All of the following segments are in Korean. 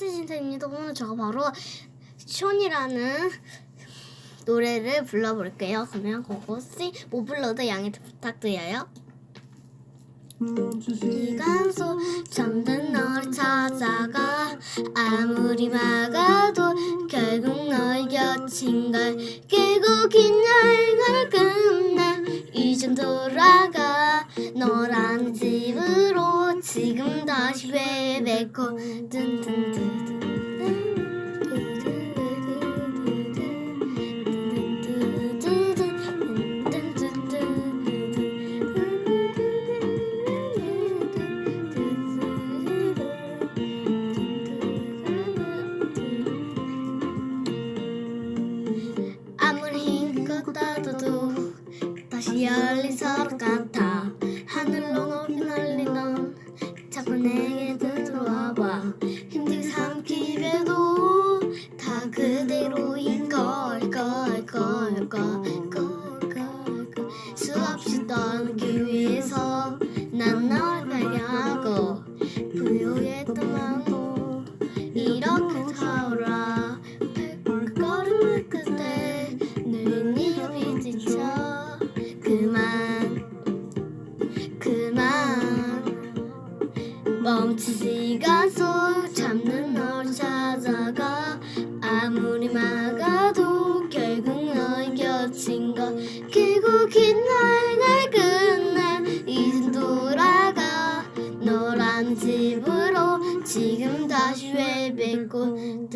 하트 진사입니다. 오늘 제가 바로 션이라는 노래를 불러볼게요. 그러면 그것이 못 불러도 양해 부탁드려요. 시간 속 잠든 널 찾아가 아무리 막아도 결국 널 곁인 걸 결국인 여행을 끝내 이젠 돌아가 지금 다시 회백고 아무리 힘껏 따도 다시 열린 서로 같 자꾸 내게 들어와봐. 힘들게 삼키려도 다 그대로인 걸걸걸걸걸걸 시간 속 잠든 널 찾아가. 아무리 막아도 결국 널 곁인 것 결국인 여행을 끝내 이젠 돌아가. 너란 집으로 지금 다시 회백고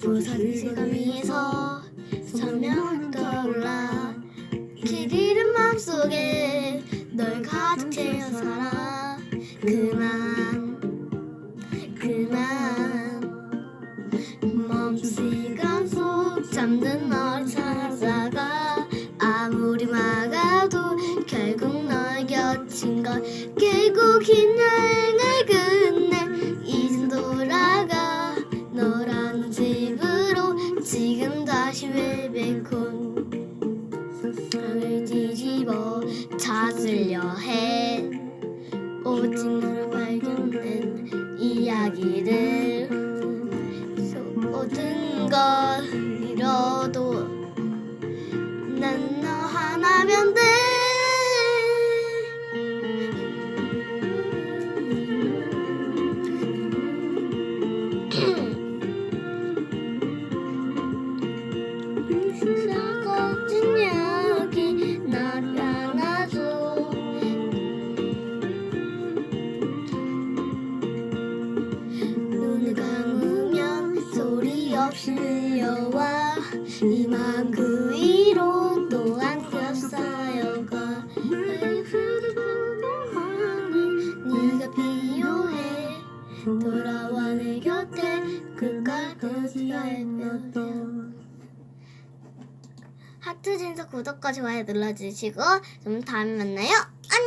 부서진 시간 위에서 선명하게 떠올라 길 잃은 맘속에 널 가득 채워 살아 그만 그만. 멈춘 시간 속 잠든 널 찾아가 아무리 막아도 결국 널 곁인 걸. 결국인 여행을 끝 뒤집어 찾으려 해. 오직 너를 발견된 이야기들 모든 걸 잃어도 난 너 하나면 밀려와 이만 그 위로 또 안겨 쌓여가 네가 필요해. 돌아와 내 곁에 끝까지 하트 진사 구독과 좋아요 눌러주시고 그럼 다음에 만나요. 안녕